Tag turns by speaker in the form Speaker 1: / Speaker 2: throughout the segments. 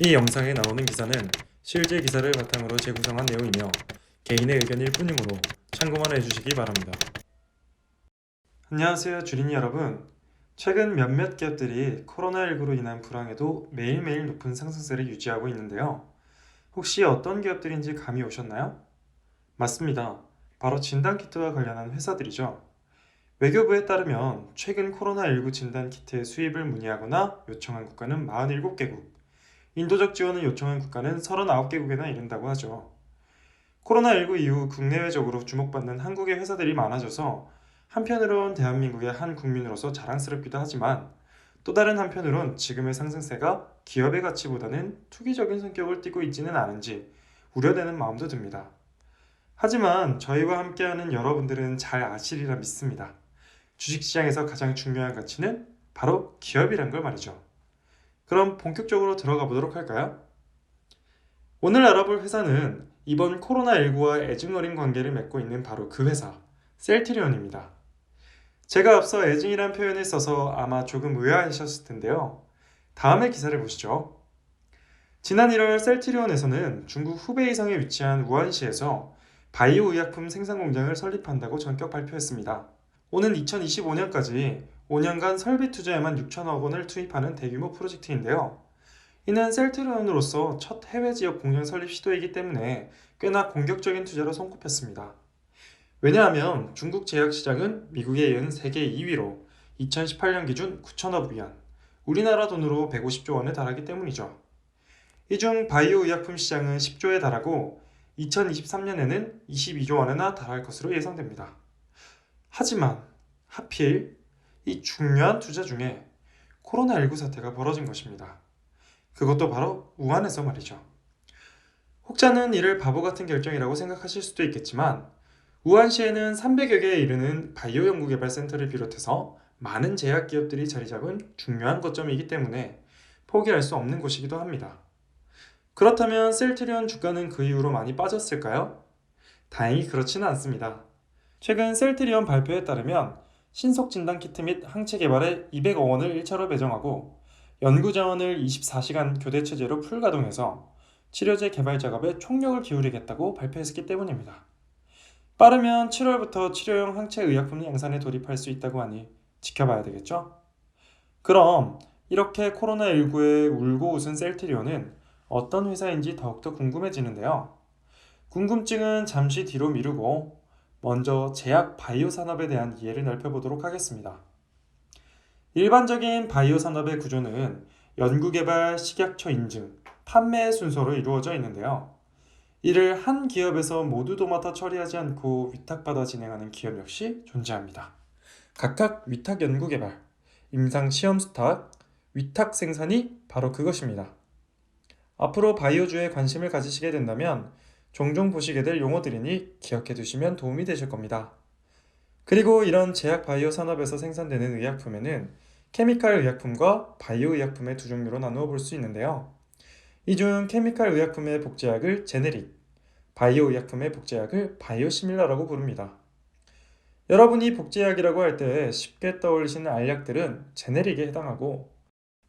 Speaker 1: 이 영상에 나오는 기사는 실제 기사를 바탕으로 재구성한 내용이며 개인의 의견일 뿐이므로 참고만 해주시기 바랍니다. 안녕하세요 주린이 여러분. 최근 몇몇 기업들이 코로나19로 인한 불황에도 매일매일 높은 상승세를 유지하고 있는데요. 혹시 어떤 기업들인지 감이 오셨나요? 맞습니다. 바로 진단키트와 관련한 회사들이죠. 외교부에 따르면 최근 코로나19 진단키트의 수입을 문의하거나 요청한 국가는 47개국, 인도적 지원을 요청한 국가는 39개국에나 이른다고 하죠. 코로나19 이후 국내외적으로 주목받는 한국의 회사들이 많아져서 한편으론 대한민국의 한 국민으로서 자랑스럽기도 하지만 또 다른 한편으론 지금의 상승세가 기업의 가치보다는 투기적인 성격을 띠고 있지는 않은지 우려되는 마음도 듭니다. 하지만 저희와 함께하는 여러분들은 잘 아시리라 믿습니다. 주식시장에서 가장 중요한 가치는 바로 기업이란 걸 말이죠. 그럼 본격적으로 들어가 보도록 할까요? 오늘 알아볼 회사는 이번 코로나19와 애증어린 관계를 맺고 있는 바로 그 회사, 셀트리온입니다. 제가 앞서 애증이란 표현을 써서 아마 조금 의아하셨을 텐데요. 다음의 기사를 보시죠. 지난 1월 셀트리온에서는 중국 후베이성에 위치한 우한시에서 바이오 의약품 생산 공장을 설립한다고 전격 발표했습니다. 오는 2025년까지 5년간 설비 투자에만 6천억 원을 투입하는 대규모 프로젝트인데요. 이는 셀트리온으로서 첫 해외 지역 공장 설립 시도이기 때문에 꽤나 공격적인 투자로 손꼽혔습니다. 왜냐하면 중국 제약 시장은 미국에 이은 세계 2위로 2018년 기준 9천억 위안, 우리나라 돈으로 150조 원에 달하기 때문이죠. 이 중 바이오 의약품 시장은 10조에 달하고 2023년에는 22조 원에나 달할 것으로 예상됩니다. 하지만 하필 이 중요한 투자 중에 코로나19 사태가 벌어진 것입니다. 그것도 바로 우한에서 말이죠. 혹자는 이를 바보 같은 결정이라고 생각하실 수도 있겠지만 우한시에는 300여 개에 이르는 바이오 연구개발 센터를 비롯해서 많은 제약 기업들이 자리 잡은 중요한 거점이기 때문에 포기할 수 없는 곳이기도 합니다. 그렇다면 셀트리온 주가는 그 이후로 많이 빠졌을까요? 다행히 그렇지는 않습니다. 최근 셀트리온 발표에 따르면 신속 진단 키트 및 항체 개발에 200억 원을 1차로 배정하고 연구 자원을 24시간 교대 체제로 풀 가동해서 치료제 개발 작업에 총력을 기울이겠다고 발표했기 때문입니다. 빠르면 7월부터 치료용 항체 의약품 양산에 돌입할 수 있다고 하니 지켜봐야 되겠죠? 그럼 이렇게 코로나19에 울고 웃은 셀트리온은 어떤 회사인지 더욱더 궁금해지는데요. 궁금증은 잠시 뒤로 미루고 먼저 제약 바이오 산업에 대한 이해를 넓혀보도록 하겠습니다. 일반적인 바이오 산업의 구조는 연구개발, 식약처 인증, 판매 순서로 이루어져 있는데요. 이를 한 기업에서 모두 도맡아 처리하지 않고 위탁받아 진행하는 기업 역시 존재합니다. 각각 위탁 연구 개발, 임상 시험 스탁, 위탁 생산이 바로 그것입니다. 앞으로 바이오주에 관심을 가지시게 된다면 종종 보시게 될 용어들이니 기억해 두시면 도움이 되실 겁니다. 그리고 이런 제약 바이오 산업에서 생산되는 의약품에는 케미칼 의약품과 바이오 의약품의 두 종류로 나누어 볼 수 있는데요. 이 중 케미칼 의약품의 복제약을 제네릭, 바이오 의약품의 복제약을 바이오 시밀러라고 부릅니다. 여러분이 복제약이라고 할 때 쉽게 떠올리시는 알약들은 제네릭에 해당하고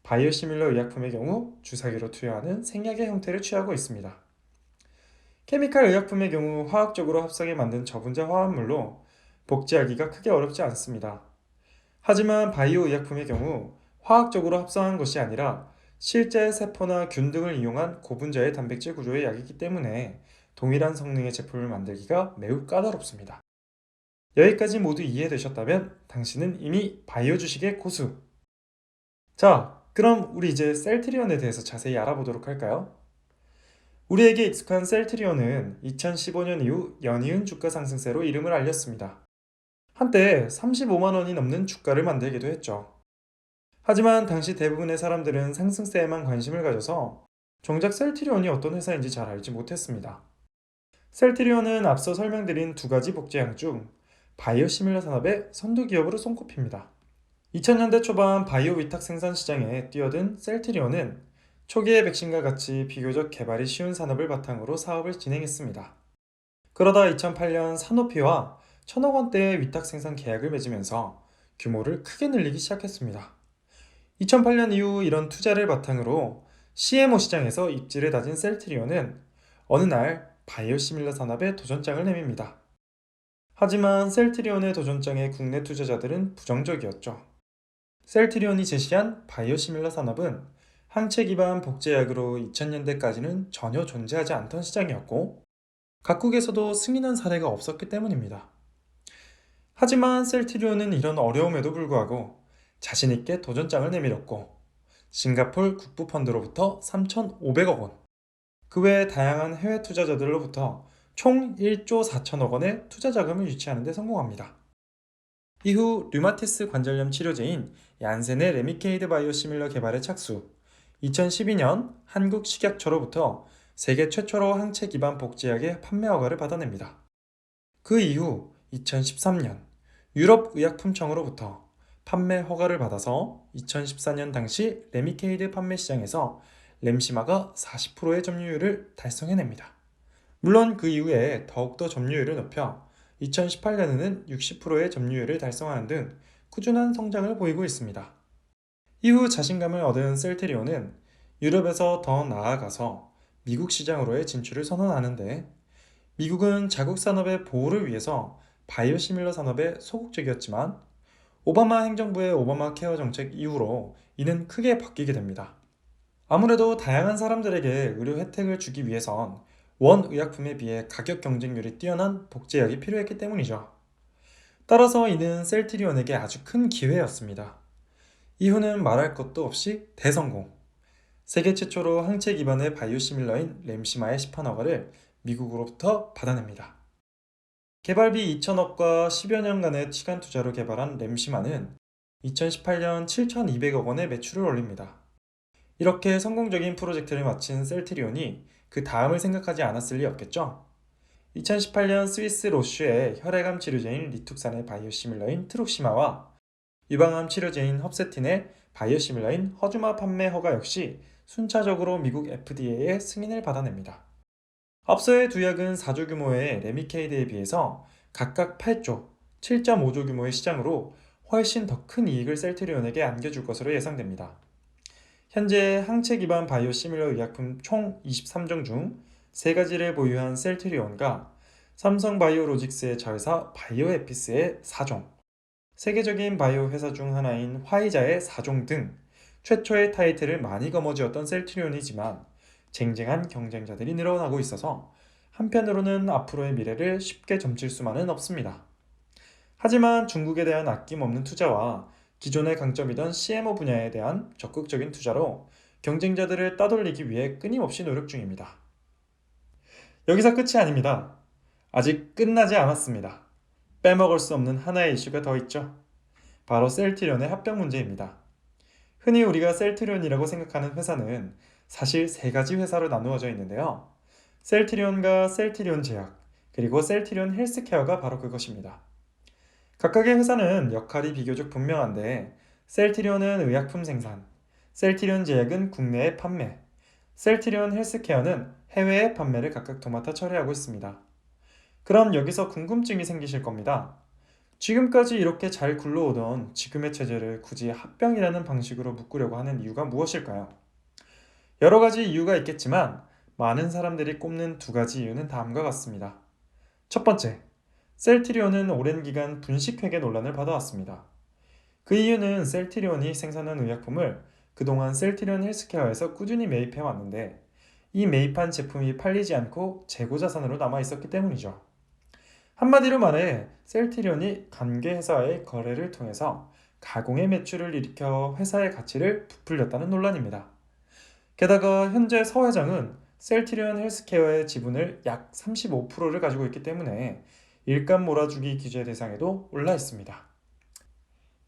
Speaker 1: 바이오 시밀러 의약품의 경우 주사기로 투여하는 생약의 형태를 취하고 있습니다. 케미칼 의약품의 경우 화학적으로 합성해 만든 저분자 화합물로 복제하기가 크게 어렵지 않습니다. 하지만 바이오 의약품의 경우 화학적으로 합성한 것이 아니라 실제 세포나 균 등을 이용한 고분자의 단백질 구조의 약이기 때문에 동일한 성능의 제품을 만들기가 매우 까다롭습니다. 여기까지 모두 이해되셨다면 당신은 이미 바이오 주식의 고수. 자, 그럼 우리 이제 셀트리온에 대해서 자세히 알아보도록 할까요? 우리에게 익숙한 셀트리온은 2015년 이후 연이은 주가 상승세로 이름을 알렸습니다. 한때 35만 원이 넘는 주가를 만들기도 했죠. 하지만 당시 대부분의 사람들은 상승세에만 관심을 가져서 정작 셀트리온이 어떤 회사인지 잘 알지 못했습니다. 셀트리온은 앞서 설명드린 두 가지 복제약 중 바이오 시밀러 산업의 선두 기업으로 손꼽힙니다. 2000년대 초반 바이오 위탁 생산 시장에 뛰어든 셀트리온은 초기의 백신과 같이 비교적 개발이 쉬운 산업을 바탕으로 사업을 진행했습니다. 그러다 2008년 사노피와 천억 원대의 위탁 생산 계약을 맺으면서 규모를 크게 늘리기 시작했습니다. 2008년 이후 이런 투자를 바탕으로 CMO 시장에서 입지를 다진 셀트리온은 어느 날 바이오 시밀러 산업에 도전장을 내밉니다. 하지만 셀트리온의 도전장에 국내 투자자들은 부정적이었죠. 셀트리온이 제시한 바이오 시밀러 산업은 항체 기반 복제약으로 2000년대까지는 전혀 존재하지 않던 시장이었고 각국에서도 승인한 사례가 없었기 때문입니다. 하지만 셀트리온은 이런 어려움에도 불구하고 자신있게 도전장을 내밀었고 싱가폴 국부 펀드로부터 3,500억 원, 그 외 다양한 해외 투자자들로부터 총 1조 4천억 원의 투자 자금을 유치하는 데 성공합니다. 이후 류마티스 관절염 치료제인 얀센의 레미케이드 바이오시밀러 개발에 착수, 2012년 한국 식약처로부터 세계 최초로 항체 기반 복제약의 판매 허가를 받아냅니다. 그 이후 2013년 유럽 의약품청으로부터 판매 허가를 받아서 2014년 당시 레미케이드 판매 시장에서 렘시마가 40%의 점유율을 달성해냅니다. 물론 그 이후에 더욱더 점유율을 높여 2018년에는 60%의 점유율을 달성하는 등 꾸준한 성장을 보이고 있습니다. 이후 자신감을 얻은 셀트리온은 유럽에서 더 나아가서 미국 시장으로의 진출을 선언하는데 미국은 자국 산업의 보호를 위해서 바이오시밀러 산업에 소극적이었지만 오바마 행정부의 오바마 케어 정책 이후로 이는 크게 바뀌게 됩니다. 아무래도 다양한 사람들에게 의료 혜택을 주기 위해선 원 의약품에 비해 가격 경쟁률이 뛰어난 복제약이 필요했기 때문이죠. 따라서 이는 셀트리온에게 아주 큰 기회였습니다. 이후는 말할 것도 없이 대성공. 세계 최초로 항체 기반의 바이오시밀러인 렘시마의 시판 허가를 미국으로부터 받아냅니다. 개발비 2천억과 10여 년간의 시간 투자로 개발한 렘시마는 2018년 7,200억 원의 매출을 올립니다. 이렇게 성공적인 프로젝트를 마친 셀트리온이 그 다음을 생각하지 않았을 리 없겠죠? 2018년 스위스 로슈의 혈액암 치료제인 리툭산의 바이오시밀러인 트룩시마와 유방암 치료제인 헙세틴의 바이오시밀러인 허주마 판매 허가 역시 순차적으로 미국 FDA의 승인을 받아냅니다. 앞서의 두 약은 4조 규모의 레미케이드에 비해서 각각 8조, 7.5조 규모의 시장으로 훨씬 더 큰 이익을 셀트리온에게 안겨줄 것으로 예상됩니다. 현재 항체 기반 바이오시밀러 의약품 총 23종 중 3가지를 보유한 셀트리온과 삼성 바이오로직스의 자회사 바이오에피스의 4종, 세계적인 바이오 회사 중 하나인 화이자의 4종 등 최초의 타이틀을 많이 거머쥐었던 셀트리온이지만 쟁쟁한 경쟁자들이 늘어나고 있어서 한편으로는 앞으로의 미래를 쉽게 점칠 수만은 없습니다. 하지만 중국에 대한 아낌없는 투자와 기존의 강점이던 CMO 분야에 대한 적극적인 투자로 경쟁자들을 따돌리기 위해 끊임없이 노력 중입니다. 여기서 끝이 아닙니다. 아직 끝나지 않았습니다. 빼먹을 수 없는 하나의 이슈가 더 있죠. 바로 셀트리온의 합병 문제입니다. 흔히 우리가 셀트리온이라고 생각하는 회사는 사실 세 가지 회사로 나누어져 있는데요. 셀트리온과 셀트리온 제약, 그리고 셀트리온 헬스케어가 바로 그것입니다. 각각의 회사는 역할이 비교적 분명한데 셀트리온은 의약품 생산, 셀트리온 제약은 국내에 판매, 셀트리온 헬스케어는 해외에 판매를 각각 도맡아 처리하고 있습니다. 그럼 여기서 궁금증이 생기실 겁니다. 지금까지 이렇게 잘 굴러오던 지금의 체제를 굳이 합병이라는 방식으로 묶으려고 하는 이유가 무엇일까요? 여러 가지 이유가 있겠지만 많은 사람들이 꼽는 두 가지 이유는 다음과 같습니다. 첫 번째, 셀트리온은 오랜 기간 분식회계 논란을 받아왔습니다. 그 이유는 셀트리온이 생산한 의약품을 그동안 셀트리온 헬스케어에서 꾸준히 매입해 왔는데 이 매입한 제품이 팔리지 않고 재고 자산으로 남아 있었기 때문이죠. 한마디로 말해 셀트리온이 관계 회사의 거래를 통해서 가공의 매출을 일으켜 회사의 가치를 부풀렸다는 논란입니다. 게다가 현재 서 회장은 셀트리온 헬스케어의 지분을 약 35%를 가지고 있기 때문에 일감 몰아주기 규제 대상에도 올라 있습니다.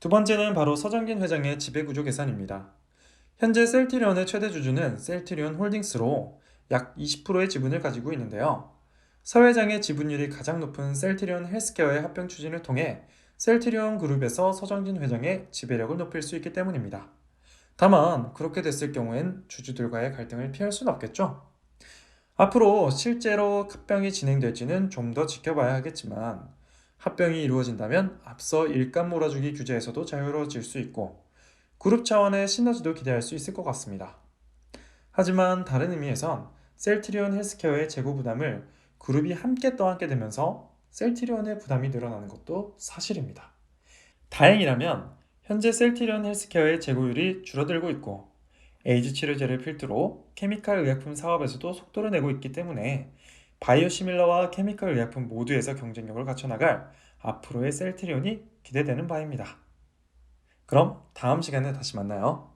Speaker 1: 두 번째는 바로 서정긴 회장의 지배구조 계산입니다. 현재 셀트리온의 최대 주주는 셀트리온 홀딩스로 약 20%의 지분을 가지고 있는데요. 서 회장의 지분율이 가장 높은 셀트리온 헬스케어의 합병 추진을 통해 셀트리온 그룹에서 서정진 회장의 지배력을 높일 수 있기 때문입니다. 다만 그렇게 됐을 경우엔 주주들과의 갈등을 피할 수는 없겠죠. 앞으로 실제로 합병이 진행될지는 좀 더 지켜봐야 하겠지만 합병이 이루어진다면 앞서 일감 몰아주기 규제에서도 자유로워질 수 있고 그룹 차원의 시너지도 기대할 수 있을 것 같습니다. 하지만 다른 의미에선 셀트리온 헬스케어의 재고 부담을 그룹이 함께 떠안게 되면서 셀트리온의 부담이 늘어나는 것도 사실입니다. 다행이라면 현재 셀트리온 헬스케어의 재고율이 줄어들고 있고 에이즈 치료제를 필두로 케미칼 의약품 사업에서도 속도를 내고 있기 때문에 바이오시밀러와 케미칼 의약품 모두에서 경쟁력을 갖춰나갈 앞으로의 셀트리온이 기대되는 바입니다. 그럼 다음 시간에 다시 만나요.